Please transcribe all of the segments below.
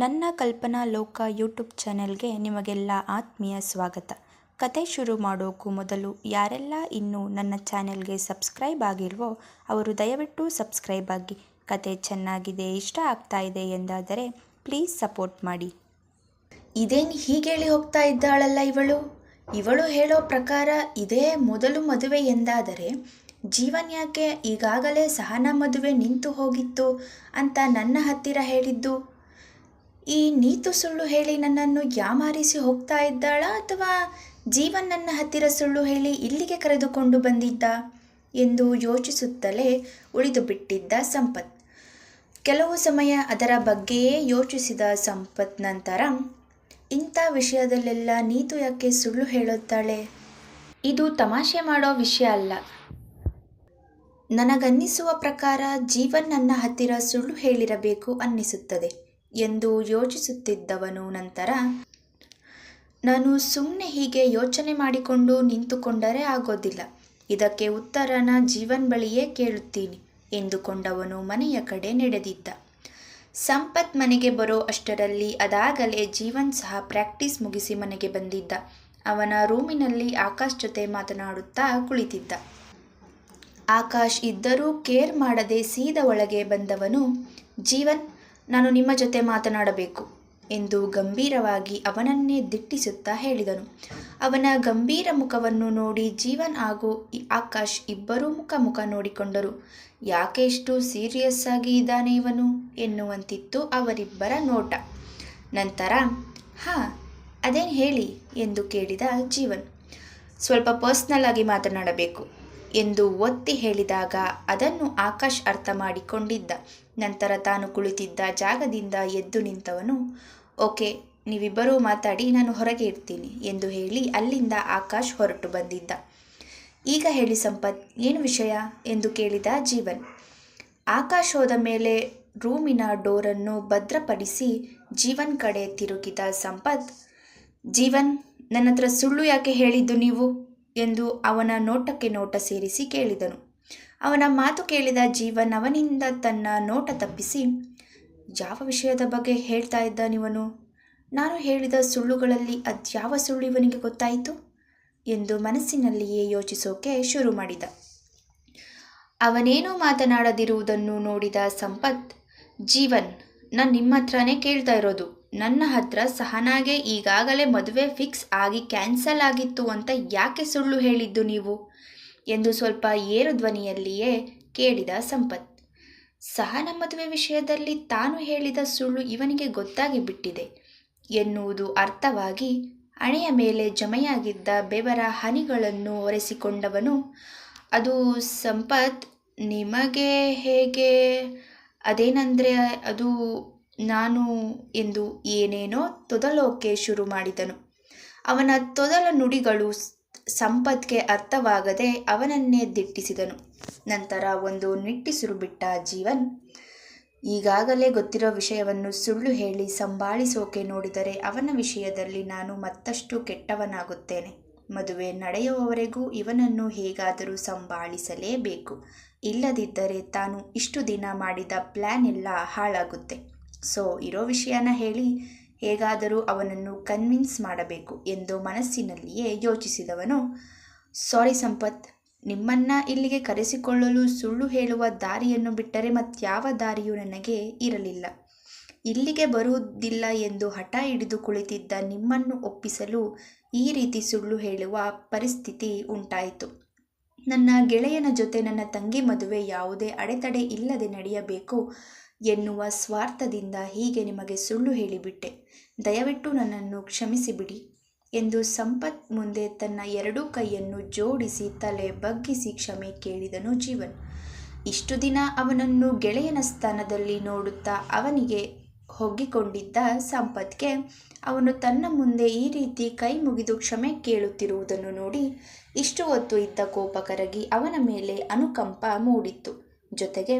ನನ್ನ ಕಲ್ಪನಾ ಲೋಕ ಯೂಟ್ಯೂಬ್ ಚಾನೆಲ್ಗೆ ನಿಮಗೆಲ್ಲ ಆತ್ಮೀಯ ಸ್ವಾಗತ. ಕತೆ ಶುರು ಮಾಡೋಕ್ಕೂ ಮೊದಲು ಯಾರೆಲ್ಲ ಇನ್ನೂ ನನ್ನ ಚಾನೆಲ್ಗೆ ಸಬ್ಸ್ಕ್ರೈಬ್ ಆಗಿಲ್ವೋ ಅವರು ದಯವಿಟ್ಟು ಸಬ್ಸ್ಕ್ರೈಬ್ ಆಗಿ. ಕತೆ ಚೆನ್ನಾಗಿದೆ, ಇಷ್ಟ ಆಗ್ತಾ ಇದೆ ಎಂದಾದರೆ ಪ್ಲೀಸ್ ಸಪೋರ್ಟ್ ಮಾಡಿ. ಇದೇನು ಹೀಗೇಳಿ ಹೋಗ್ತಾ ಇದ್ದಾಳಲ್ಲ ಇವಳು? ಇವಳು ಹೇಳೋ ಪ್ರಕಾರ ಇದೇ ಮೊದಲು ಮದುವೆ ಎಂದಾದರೆ ಜೀವನ್ ಯಾಕೆ ಈಗಾಗಲೇ ಸಹನಾ ಮದುವೆ ನಿಂತು ಹೋಗಿತ್ತು ಅಂತ ನನ್ನ ಹತ್ತಿರ ಹೇಳಿದ್ದು? ಈ ನೀತು ಸುಳ್ಳು ಹೇಳಿ ನನ್ನನ್ನು ಯಾಮಾರಿಸಿ ಹೋಗ್ತಾ ಇದ್ದಾಳ ಅಥವಾ ಜೀವನ್ ನನ್ನ ಹತ್ತಿರ ಸುಳ್ಳು ಹೇಳಿ ಇಲ್ಲಿಗೆ ಕರೆದುಕೊಂಡು ಬಂದಿದ್ದ ಎಂದು ಯೋಚಿಸುತ್ತಲೇ ಉಳಿದು ಬಿಟ್ಟಿದ್ದ ಸಂಪತ್. ಕೆಲವು ಸಮಯ ಅದರ ಬಗ್ಗೆಯೇ ಯೋಚಿಸಿದ ಸಂಪತ್ ನಂತರ, ಇಂಥ ವಿಷಯದಲ್ಲೆಲ್ಲ ನೀತು ಯಾಕೆ ಸುಳ್ಳು ಹೇಳುತ್ತಾಳೆ? ಇದು ತಮಾಷೆ ಮಾಡೋ ವಿಷಯ ಅಲ್ಲ. ನನಗನ್ನಿಸುವ ಪ್ರಕಾರ ಜೀವನ್ ನನ್ನ ಹತ್ತಿರ ಸುಳ್ಳು ಹೇಳಿರಬೇಕು ಅನ್ನಿಸುತ್ತದೆ. ಎಂದು ಯೋಚಿಸುತ್ತಿದ್ದವನು ನಂತರ, ನಾನು ಸುಮ್ಮನೆ ಹೀಗೆ ಯೋಚನೆ ಮಾಡಿಕೊಂಡು ನಿಂತುಕೊಂಡರೆ ಆಗೋದಿಲ್ಲ. ಇದಕ್ಕೆ ಉತ್ತರನ ಜೀವನ್ ಬಳಿಯೇ ಕೇಳುತ್ತೀನಿ ಎಂದುಕೊಂಡವನು ಮನೆಯ ಕಡೆ ನಡೆದಿದ್ದ. ಸಂಪತ್ ಮನೆಗೆ ಬರೋ ಅಷ್ಟರಲ್ಲಿ ಅದಾಗಲೇ ಜೀವನ್ ಸಹ ಪ್ರಾಕ್ಟೀಸ್ ಮುಗಿಸಿ ಮನೆಗೆ ಬಂದಿದ್ದ. ಅವನ ರೂಮಿನಲ್ಲಿ ಆಕಾಶ್ ಜೊತೆ ಮಾತನಾಡುತ್ತಾ ಕುಳಿತಿದ್ದ. ಆಕಾಶ್ ಇದ್ದರೂ ಕೇರ್ ಮಾಡದೆ ಸೀದ ಒಳಗೆ ಬಂದವನು, ಜೀವನ್ ನಾನು ನಿಮ್ಮ ಜೊತೆ ಮಾತನಾಡಬೇಕು ಎಂದು ಗಂಭೀರವಾಗಿ ಅವನನ್ನೇ ದಿಟ್ಟಿಸುತ್ತಾ ಹೇಳಿದನು. ಅವನ ಗಂಭೀರ ಮುಖವನ್ನು ನೋಡಿ ಜೀವನ್ ಹಾಗೂ ಆಕಾಶ್ ಇಬ್ಬರೂ ಮುಖ ಮುಖ ನೋಡಿಕೊಂಡರು. ಯಾಕೆ ಇಷ್ಟು ಸೀರಿಯಸ್ ಆಗಿ ಇದ್ದಾನೆ ಇವನು? ಎನ್ನುವಂತಿತ್ತು ಅವರಿಬ್ಬರ ನೋಟ. ನಂತರ, ಹಾ, ಅದೇನು ಹೇಳಿ? ಎಂದು ಕೇಳಿದ ಜೀವನ್. ಸ್ವಲ್ಪ ಪರ್ಸ್ನಲ್ ಆಗಿ ಮಾತನಾಡಬೇಕು. ಎಂದು ಒತ್ತಿ ಹೇಳಿದಾಗ ಅದನ್ನು ಆಕಾಶ್ ಅರ್ಥ ಮಾಡಿಕೊಂಡಿದ್ದ. ನಂತರ ತಾನು ಕುಳಿತಿದ್ದ ಜಾಗದಿಂದ ಎದ್ದು ನಿಂತವನು, ಓಕೆ, ನೀವಿಬ್ಬರೂ ಮಾತಾಡಿ, ನಾನು ಹೊರಗೆ ಇರ್ತೀನಿ ಎಂದು ಹೇಳಿ ಅಲ್ಲಿಂದ ಆಕಾಶ್ ಹೊರಟು ಬಂದಿದ್ದ. ಈಗ ಹೇಳಿ ಸಂಪತ್, ಏನು ವಿಷಯ? ಎಂದು ಕೇಳಿದ ಜೀವನ್. ಆಕಾಶ್ ಹೋದ ಮೇಲೆ ರೂಮಿನ ಡೋರನ್ನು ಭದ್ರಪಡಿಸಿ ಜೀವನ್ ಕಡೆ ತಿರುಗಿದ ಸಂಪತ್, ಜೀವನ್ ನನ್ನ ಹತ್ರ ಸುಳ್ಳು ಯಾಕೆ ಹೇಳಿದ್ದು ನೀವು? ಎಂದು ಅವನ ನೋಟಕ್ಕೆ ನೋಟ ಸೇರಿಸಿ ಕೇಳಿದನು. ಅವನ ಮಾತು ಕೇಳಿದ ಜೀವನ್ ಅವನಿಂದ ತನ್ನ ನೋಟ ತಪ್ಪಿಸಿ, ಯಾವ ವಿಷಯದ ಬಗ್ಗೆ ಹೇಳ್ತಾ ಇದ್ದಾನಿವನು? ನಾನು ಹೇಳಿದ ಸುಳ್ಳುಗಳಲ್ಲಿ ಅದ್ಯಾವ ಸುಳ್ಳು ಇವನಿಗೆ ಗೊತ್ತಾಯಿತು? ಎಂದು ಮನಸ್ಸಿನಲ್ಲಿಯೇ ಯೋಚಿಸೋಕೆ ಶುರು ಮಾಡಿದ. ಅವನೇನೂ ಮಾತನಾಡದಿರುವುದನ್ನು ನೋಡಿದ ಸಂಪತ್, ಜೀವನ್, ನಾನು ನಿಮ್ಮ ಹತ್ರನೇ ಕೇಳ್ತಾ ಇರೋದು. ನನ್ನ ಹತ್ರ ಸಹನಾಗೆ ಈಗಾಗಲೇ ಮದುವೆ ಫಿಕ್ಸ್ ಆಗಿ ಕ್ಯಾನ್ಸಲ್ ಆಗಿತ್ತು ಅಂತ ಯಾಕೆ ಸುಳ್ಳು ಹೇಳಿದ್ದು ನೀವು? ಎಂದು ಸ್ವಲ್ಪ ಏರು ಧ್ವನಿಯಲ್ಲಿಯೇ ಕೇಳಿದ ಸಂಪತ್. ಸಹನ ಮದುವೆ ವಿಷಯದಲ್ಲಿ ತಾನು ಹೇಳಿದ ಸುಳ್ಳು ಇವನಿಗೆ ಗೊತ್ತಾಗಿ ಬಿಟ್ಟಿದೆ. ಎನ್ನುವುದು ಅರ್ಥವಾಗಿ ಹಣೆಯ ಮೇಲೆ ಜಮೆಯಾಗಿದ್ದ ಬೆವರ ಹನಿಗಳನ್ನು ಒರೆಸಿಕೊಂಡವನು, ಅದು ಸಂಪತ್, ನಿಮಗೆ ಹೇಗೆ? ಅದೇನಂದರೆ ಅದು ನಾನು ಎಂದು ಏನೇನೋ ತೊದಲೋಕೆ ಶುರು ಮಾಡಿದನು. ಅವನ ತೊದಲ ನುಡಿಗಳು ಸಂಪತ್ಗೆ ಅರ್ಥವಾಗದೆ ಅವನನ್ನೇ ದಿಟ್ಟಿಸಿದನು. ನಂತರ ಒಂದು ನಿಟ್ಟಿಸಿರು ಬಿಟ್ಟ ಜೀವನ್, ಈಗಾಗಲೇ ಗೊತ್ತಿರೋ ವಿಷಯವನ್ನು ಸುಳ್ಳು ಹೇಳಿ ಸಂಭಾಳಿಸೋಕೆ ನೋಡಿದರೆ ಅವನ ವಿಷಯದಲ್ಲಿ ನಾನು ಮತ್ತಷ್ಟು ಕೆಟ್ಟವನಾಗುತ್ತೇನೆ. ಮದುವೆ ನಡೆಯುವವರೆಗೂ ಇವನನ್ನು ಹೇಗಾದರೂ ಸಂಭಾಳಿಸಲೇಬೇಕು. ಇಲ್ಲದಿದ್ದರೆ ತಾನು ಇಷ್ಟು ದಿನ ಮಾಡಿದ ಪ್ಲ್ಯಾನ್ ಎಲ್ಲ ಹಾಳಾಗುತ್ತೆ. ಸೊ ಇರೋ ವಿಷಯನ ಹೇಳಿ ಹೇಗಾದರೂ ಅವನನ್ನು ಕನ್ವಿನ್ಸ್ ಮಾಡಬೇಕು ಎಂದು ಮನಸ್ಸಿನಲ್ಲಿಯೇ ಯೋಚಿಸಿದವನು ಸಾರಿ ಸಂಪತ್, ನಿಮ್ಮನ್ನ ಇಲ್ಲಿಗೆ ಕರೆಸಿಕೊಳ್ಳಲು ಸುಳ್ಳು ಹೇಳುವ ದಾರಿಯನ್ನು ಬಿಟ್ಟರೆ ಮತ್ಯಾವ ದಾರಿಯೂ ನನಗೆ ಇರಲಿಲ್ಲ. ಇಲ್ಲಿಗೆ ಬರುವುದಿಲ್ಲ ಎಂದು ಹಠ ಹಿಡಿದು ಕುಳಿತಿದ್ದ ನಿಮ್ಮನ್ನು ಒಪ್ಪಿಸಲು ಈ ರೀತಿ ಸುಳ್ಳು ಹೇಳುವ ಪರಿಸ್ಥಿತಿ ಉಂಟಾಯಿತು. ನನ್ನ ಗೆಳೆಯನ ಜೊತೆ ನನ್ನ ತಂಗಿ ಮದುವೆ ಯಾವುದೇ ಅಡೆತಡೆ ಇಲ್ಲದೆ ನಡೆಯಬೇಕು. ಎನ್ನುವ ಸ್ವಾರ್ಥದಿಂದ ಹೀಗೆ ನಿಮಗೆ ಸುಳ್ಳು ಹೇಳಿಬಿಟ್ಟೆ. ದಯವಿಟ್ಟು ನನ್ನನ್ನು ಕ್ಷಮಿಸಿಬಿಡಿ ಎಂದು ಸಂಪತ್ ಮುಂದೆ ತನ್ನ ಎರಡೂ ಕೈಯನ್ನು ಜೋಡಿಸಿ ತಲೆ ಬಗ್ಗಿಸಿ ಕ್ಷಮೆ ಕೇಳಿದನು ಜೀವನ್. ಇಷ್ಟು ದಿನ ಅವನನ್ನು ಗೆಳೆಯನ ಸ್ಥಾನದಲ್ಲಿ ನೋಡುತ್ತಾ ಅವನಿಗೆ ಹೊಗ್ಗಿಕೊಂಡಿದ್ದ ಸಂಪತ್ಗೆ ಅವನು ತನ್ನ ಮುಂದೆ ಈ ರೀತಿ ಕೈ ಮುಗಿದು ಕ್ಷಮೆ ಕೇಳುತ್ತಿರುವುದನ್ನು ನೋಡಿ ಇಷ್ಟು ಹೊತ್ತು ಇದ್ದ ಕೋಪ ಕರಗಿ ಅವನ ಮೇಲೆ ಅನುಕಂಪ ಮೂಡಿತ್ತು. ಜೊತೆಗೆ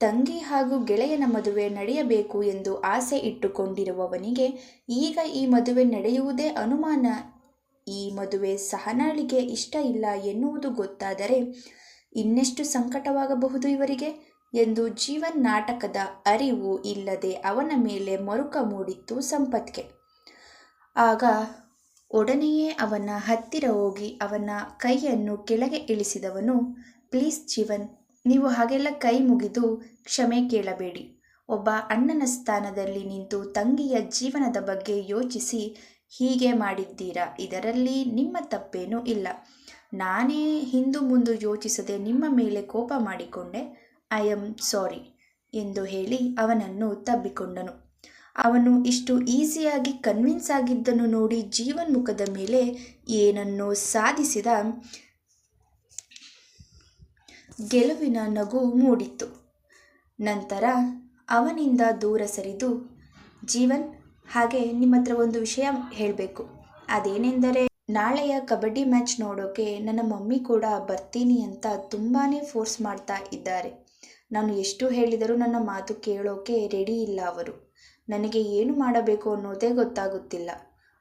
ತಂಗಿ ಹಾಗೂ ಗೆಳೆಯನ ಮದುವೆ ನಡೆಯಬೇಕು ಎಂದು ಆಸೆ ಇಟ್ಟುಕೊಂಡಿರುವವನಿಗೆ ಈಗ ಈ ಮದುವೆ ನಡೆಯುವುದೇ ಅನುಮಾನ. ಈ ಮದುವೆ ಸಹನಾಳಿಗೆ ಇಷ್ಟ ಇಲ್ಲ ಎನ್ನುವುದು ಗೊತ್ತಾದರೆ ಇನ್ನೆಷ್ಟು ಸಂಕಟವಾಗಬಹುದು ಇವರಿಗೆ? ಎಂದು ಜೀವನ್ ನಾಟಕದ ಅರಿವು ಇಲ್ಲದೆ ಅವನ ಮೇಲೆ ಮರುಕ ಮೂಡಿತ್ತು ಸಂಪತ್ಗೆ. ಆಗ ಒಡನೆಯೇ ಅವನ ಹತ್ತಿರ ಹೋಗಿ ಅವನ ಕೈಯನ್ನು ಕೆಳಗೆ ಇಳಿಸಿದವನು, ಪ್ಲೀಸ್ ಜೀವನ್ ನೀವು ಹಾಗೆಲ್ಲ ಕೈ ಮುಗಿದು ಕ್ಷಮೆ ಕೇಳಬೇಡಿ. ಒಬ್ಬ ಅಣ್ಣನ ಸ್ಥಾನದಲ್ಲಿ ನಿಂತು ತಂಗಿಯ ಜೀವನದ ಬಗ್ಗೆ ಯೋಚಿಸಿ ಹೀಗೆ ಮಾಡಿದ್ದೀರಾ? ಇದರಲ್ಲಿ ನಿಮ್ಮ ತಪ್ಪೇನೂ ಇಲ್ಲ. ನಾನೇ ಹಿಂದು ಮುಂದು ಯೋಚಿಸದೆ ನಿಮ್ಮ ಮೇಲೆ ಕೋಪ ಮಾಡಿಕೊಂಡೆ. ಐ ಆಮ್ ಸಾರಿ ಎಂದು ಹೇಳಿ ಅವನನ್ನು ತಬ್ಬಿಕೊಂಡನು. ಅವನು ಇಷ್ಟು ಈಸಿಯಾಗಿ ಕನ್ವಿನ್ಸ್ ಆಗಿದ್ದನ್ನು ನೋಡಿ ಜೀವನ್ಮುಖದ ಮೇಲೆ ಏನನ್ನೋ ಸಾಧಿಸಿದ ಗೆಲುವಿನ ನಗು ಮೂಡಿತ್ತು. ನಂತರ ಅವನಿಂದ ದೂರ ಸರಿದು, ಜೀವನ್, ಹಾಗೆ ನಿಮ್ಮ ಹತ್ರ ಒಂದು ವಿಷಯ ಹೇಳಬೇಕು. ಅದೇನೆಂದರೆ, ನಾಳೆಯ ಕಬಡ್ಡಿ ಮ್ಯಾಚ್ ನೋಡೋಕೆ ನನ್ನ ಮಮ್ಮಿ ಕೂಡ ಬರ್ತೀನಿ ಅಂತ ತುಂಬಾ ಫೋರ್ಸ್ ಮಾಡ್ತಾ ಇದ್ದಾರೆ. ನಾನು ಎಷ್ಟು ಹೇಳಿದರೂ ನನ್ನ ಮಾತು ಕೇಳೋಕೆ ರೆಡಿ ಇಲ್ಲ ಅವರು. ನನಗೆ ಏನು ಮಾಡಬೇಕು ಅನ್ನೋದೇ ಗೊತ್ತಾಗುತ್ತಿಲ್ಲ.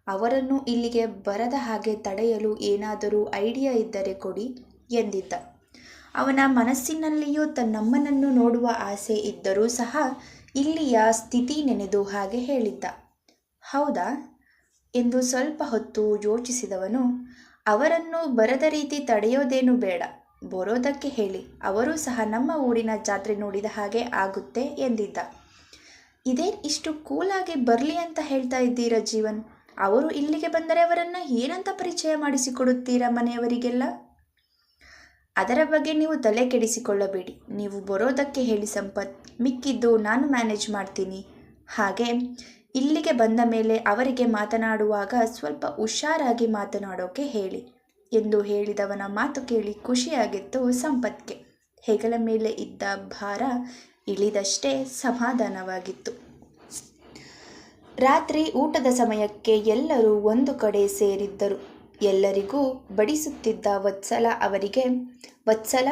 ಅವರನ್ನು ಇಲ್ಲಿಗೆ ಬರದ ಹಾಗೆ ತಡೆಯಲು ಏನಾದರೂ ಐಡಿಯಾ ಇದ್ದರೆ ಕೊಡಿ ಎಂದಿದ್ದ. ಅವನ ಮನಸ್ಸಿನಲ್ಲಿಯೂ ತನ್ನಮ್ಮನನ್ನು ನೋಡುವ ಆಸೆ ಇದ್ದರೂ ಸಹ ಇಲ್ಲಿಯ ಸ್ಥಿತಿ ನೆನೆದು ಹಾಗೆ ಹೇಳಿದ್ದ. ಹೌದಾ? ಎಂದು ಸ್ವಲ್ಪ ಹೊತ್ತು ಯೋಚಿಸಿದವನು, ಅವರನ್ನು ಬರದ ರೀತಿ ತಡೆಯೋದೇನು ಬೇಡ, ಬರೋದಕ್ಕೆ ಹೇಳಿ, ಅವರೂ ಸಹ ನಮ್ಮ ಊರಿನ ಜಾತ್ರೆ ನೋಡಿದ ಹಾಗೆ ಆಗುತ್ತೆ ಎಂದಿದ್ದ. ಇದೇ ಇಷ್ಟು ಕೂಲಾಗಿ ಬರಲಿ ಅಂತ ಹೇಳ್ತಾ ಇದ್ದೀರಾ ಜೀವನ್? ಅವರು ಇಲ್ಲಿಗೆ ಬಂದರೆ ಅವರನ್ನು ಏನಂತ ಪರಿಚಯ ಮಾಡಿಸಿಕೊಡುತ್ತೀರಾ ಮನೆಯವರಿಗೆಲ್ಲ? ಅದರ ಬಗ್ಗೆ ನೀವು ತಲೆ ಕೆಡಿಸಿಕೊಳ್ಳಬೇಡಿ. ನೀವು ಬರೋದಕ್ಕೆ ಹೇಳಿ ಸಂಪತ್. ಮಿಕ್ಕಿದ್ದು ನಾನು ಮ್ಯಾನೇಜ್ ಮಾಡ್ತೀನಿ. ಹಾಗೆ ಇಲ್ಲಿಗೆ ಬಂದ ಮೇಲೆ ಅವರಿಗೆ ಮಾತನಾಡುವಾಗ ಸ್ವಲ್ಪ ಹುಷಾರಾಗಿ ಮಾತನಾಡೋಕೆ ಹೇಳಿ ಎಂದು ಹೇಳಿದವನ ಮಾತು ಕೇಳಿ ಖುಷಿಯಾಗಿತ್ತು ಸಂಪತ್ಗೆ. ಹೆಗಲ ಮೇಲೆ ಇದ್ದ ಭಾರ ಇಳಿದಷ್ಟೇ ಸಮಾಧಾನವಾಗಿತ್ತು. ರಾತ್ರಿ ಊಟದ ಸಮಯಕ್ಕೆ ಎಲ್ಲರೂ ಒಂದು ಕಡೆ ಸೇರಿದ್ದರು. ಎಲ್ಲರಿಗೂ ಬಡಿಸುತ್ತಿದ್ದ ವತ್ಸಲ ಅವರಿಗೆ, ವತ್ಸಲ,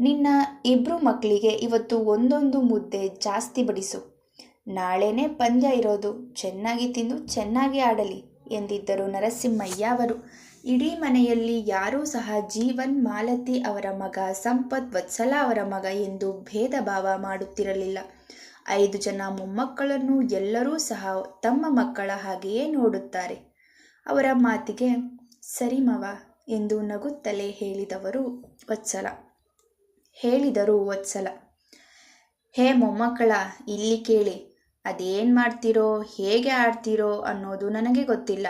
ನಿನ್ನ ಇಬ್ರು ಮಕ್ಕಳಿಗೆ ಇವತ್ತು ಒಂದೊಂದು ಮುದ್ದೆ ಜಾಸ್ತಿ ಬಡಿಸು. ನಾಳೆನೇ ಪಂದ್ಯ ಇರೋದು. ಚೆನ್ನಾಗಿ ತಿಂದು ಚೆನ್ನಾಗಿ ಆಡಲಿ, ಎಂದಿದ್ದರು ನರಸಿಂಹಯ್ಯ ಅವರು. ಇಡೀ ಮನೆಯಲ್ಲಿ ಯಾರೂ ಸಹ ಜೀವನ್, ಮಾಲತಿ ಅವರ ಮಗ ಸಂಪತ್, ವತ್ಸಲ ಅವರ ಮಗ ಎಂದು ಭೇದ ಭಾವ ಮಾಡುತ್ತಿರಲಿಲ್ಲ. ಐದು ಜನ ಮೊಮ್ಮಕ್ಕಳನ್ನು ಎಲ್ಲರೂ ಸಹ ತಮ್ಮ ಮಕ್ಕಳ ಹಾಗೆಯೇ ನೋಡುತ್ತಾರೆ. ಅವರ ಮಾತಿಗೆ, ಸರಿ ಮವ ಎಂದು ನಗುತ್ತಲೇ ಹೇಳಿದವರು ವತ್ಸಲ. ಹೇಳಿದರು ವತ್ಸಲ. ಹೇ ಮೊಮ್ಮಕ್ಕಳ, ಇಲ್ಲಿ ಕೇಳಿ, ಅದೇನು ಮಾಡ್ತೀರೋ, ಹೇಗೆ ಆಡ್ತೀರೋ ಅನ್ನೋದು ನನಗೆ ಗೊತ್ತಿಲ್ಲ.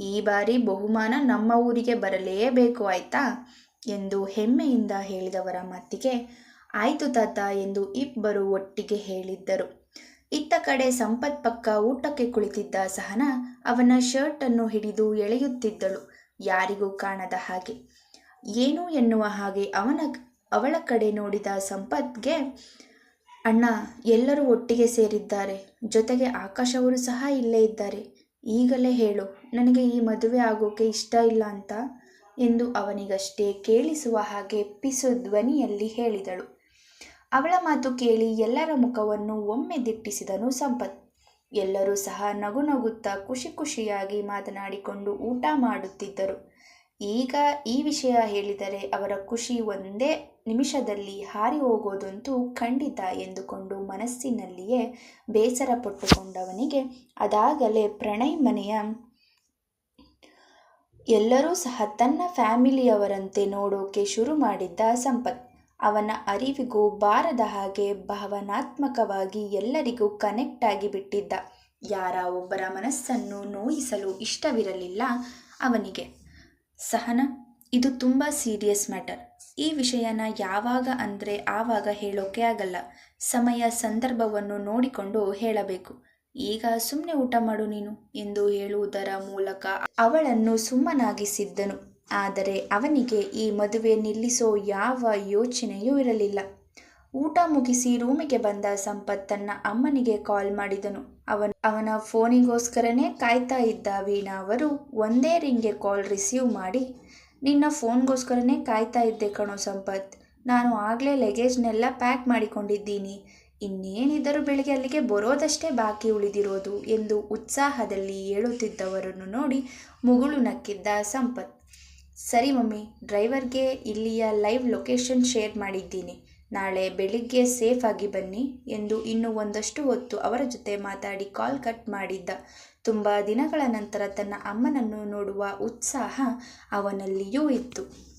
ಈ ಬಾರಿ ಬಹುಮಾನ ನಮ್ಮ ಊರಿಗೆ ಬರಲೇಬೇಕು, ಆಯ್ತಾ? ಎಂದು ಹೆಮ್ಮೆಯಿಂದ ಹೇಳಿದವರ ಮಾತಿಗೆ ಆಯಿತು ತಾತ ಎಂದು ಇಬ್ಬರು ಒಟ್ಟಿಗೆ ಹೇಳಿದ್ದರು. ಇತ್ತ ಕಡೆ ಸಂಪತ್ ಪಕ್ಕ ಊಟಕ್ಕೆ ಕುಳಿತಿದ್ದ ಸಹನ ಅವನ ಶರ್ಟನ್ನು ಹಿಡಿದು ಎಳೆಯುತ್ತಿದ್ದಳು. ಯಾರಿಗೂ ಕಾಣದ ಹಾಗೆ. ಏನು ಎನ್ನುವ ಹಾಗೆ ಅವನ ಅವಳ ಕಡೆ ನೋಡಿದ ಸಂಪತ್ಗೆ ಅಣ್ಣ, ಎಲ್ಲರೂ ಒಟ್ಟಿಗೆ ಸೇರಿದ್ದಾರೆ. ಜೊತೆಗೆ ಆಕಾಶ್ ಅವರು ಸಹ ಇಲ್ಲೇ ಇದ್ದಾರೆ. ಈಗಲೇ ಹೇಳು, ನನಗೆ ಈ ಮದುವೆ ಆಗೋಕೆ ಇಷ್ಟ ಇಲ್ಲ ಅಂತ ಎಂದು ಅವನಿಗಷ್ಟೇ ಕೇಳಿಸುವ ಹಾಗೆ ಪಿಸು ಧ್ವನಿಯಲ್ಲಿ ಹೇಳಿದಳು. ಅವಳ ಮಾತು ಕೇಳಿ ಎಲ್ಲರ ಮುಖವನ್ನು ಒಮ್ಮೆ ದಿಟ್ಟಿಸಿದನು ಸಂಪತ್. ಎಲ್ಲರೂ ಸಹ ನಗು ನಗುತ್ತಾ ಖುಷಿ ಖುಷಿಯಾಗಿ ಮಾತನಾಡಿಕೊಂಡು ಊಟ ಮಾಡುತ್ತಿದ್ದರು. ಈಗ ಈ ವಿಷಯ ಹೇಳಿದರೆ ಅವರ ಖುಷಿ ಒಂದೇ ನಿಮಿಷದಲ್ಲಿ ಹಾರಿ ಹೋಗೋದಂತೂ ಖಂಡಿತ ಎಂದುಕೊಂಡು ಮನಸ್ಸಿನಲ್ಲಿಯೇ ಬೇಸರ ಪಟ್ಟುಕೊಂಡವನಿಗೆ ಅದಾಗಲೇ ಪ್ರಣಯ್ ಮನೆಯ ಎಲ್ಲರೂ ಸಹ ತನ್ನ ಫ್ಯಾಮಿಲಿಯವರಂತೆ ನೋಡೋಕೆ ಶುರು ಮಾಡಿದ್ದ ಸಂಪತ್. ಅವನ ಅರಿವಿಗೂ ಬಾರದ ಹಾಗೆ ಭಾವನಾತ್ಮಕವಾಗಿ ಎಲ್ಲರಿಗೂ ಕನೆಕ್ಟ್ ಆಗಿ ಬಿಟ್ಟಿದ್ದ. ಯಾರ ಒಬ್ಬರ ಮನಸ್ಸನ್ನು ನೋಯಿಸಲು ಇಷ್ಟವಿರಲಿಲ್ಲ ಅವನಿಗೆ. ಸಹನ, ಇದು ತುಂಬ ಸೀರಿಯಸ್ ಮ್ಯಾಟರ್ ಈ ವಿಷಯನ ಯಾವಾಗ ಅಂದರೆ ಆವಾಗ ಹೇಳೋಕೆ ಆಗಲ್ಲ. ಸಮಯ, ಸಂದರ್ಭವನ್ನು ನೋಡಿಕೊಂಡು ಹೇಳಬೇಕು. ಈಗ ಸುಮ್ಮನೆ ಊಟ ಮಾಡು ನೀನು ಎಂದು ಹೇಳುವುದರ ಮೂಲಕ ಅವಳನ್ನು ಸುಮ್ಮನಾಗಿಸಿದ್ದನು. ಆದರೆ ಅವನಿಗೆ ಈ ಮದುವೆ ನಿಲ್ಲಿಸೋ ಯಾವ ಯೋಚನೆಯೂ ಇರಲಿಲ್ಲ. ಊಟ ಮುಗಿಸಿ ರೂಮಿಗೆ ಬಂದ ಸಂಪತ್ ತನ್ನ ಅಮ್ಮನಿಗೆ ಕಾಲ್ ಮಾಡಿದನು. ಅವನ ಅವನ ಫೋನಿಗೋಸ್ಕರನೇ ಕಾಯ್ತಾ ಇದ್ದ ವೀಣಾ ಅವರು ಒಂದೇ ರಿಂಗ್ಗೆ ಕಾಲ್ ರಿಸೀವ್ ಮಾಡಿ, ನಿನ್ನ ಫೋನ್ಗೋಸ್ಕರನೇ ಕಾಯ್ತಾ ಇದ್ದೆ ಕಣೋ ಸಂಪತ್. ನಾನು ಆಗಲೇ ಲಗೇಜ್ನೆಲ್ಲ ಪ್ಯಾಕ್ ಮಾಡಿಕೊಂಡಿದ್ದೀನಿ. ಇನ್ನೇನಿದ್ದರೂ ಬೆಳಿಗ್ಗೆ ಅಲ್ಲಿಗೆ ಬರೋದಷ್ಟೇ ಬಾಕಿ ಉಳಿದಿರೋದು ಎಂದು ಉತ್ಸಾಹದಲ್ಲಿ ಹೇಳುತ್ತಿದ್ದವರನ್ನು ನೋಡಿ ಮುಗುಳು ನಕ್ಕಿದ್ದ ಸಂಪತ್. ಸರಿ ಮಮ್ಮಿ, ಡ್ರೈವರ್ಗೆ ಇಲ್ಲಿಯ ಲೈವ್ ಲೊಕೇಶನ್ ಶೇರ್ ಮಾಡಿದ್ದೀನಿ. ನಾಳೆ ಬೆಳಿಗ್ಗೆ ಸೇಫಾಗಿ ಬನ್ನಿ ಎಂದು ಇನ್ನೂ ಒಂದಷ್ಟು ಹೊತ್ತು ಅವರ ಜೊತೆ ಮಾತಾಡಿ ಕಾಲ್ ಕಟ್ ಮಾಡಿದ್ದ. ತುಂಬ ದಿನಗಳ ನಂತರ ತನ್ನ ಅಮ್ಮನನ್ನು ನೋಡುವ ಉತ್ಸಾಹ ಅವನಲ್ಲಿಯೂ ಇತ್ತು.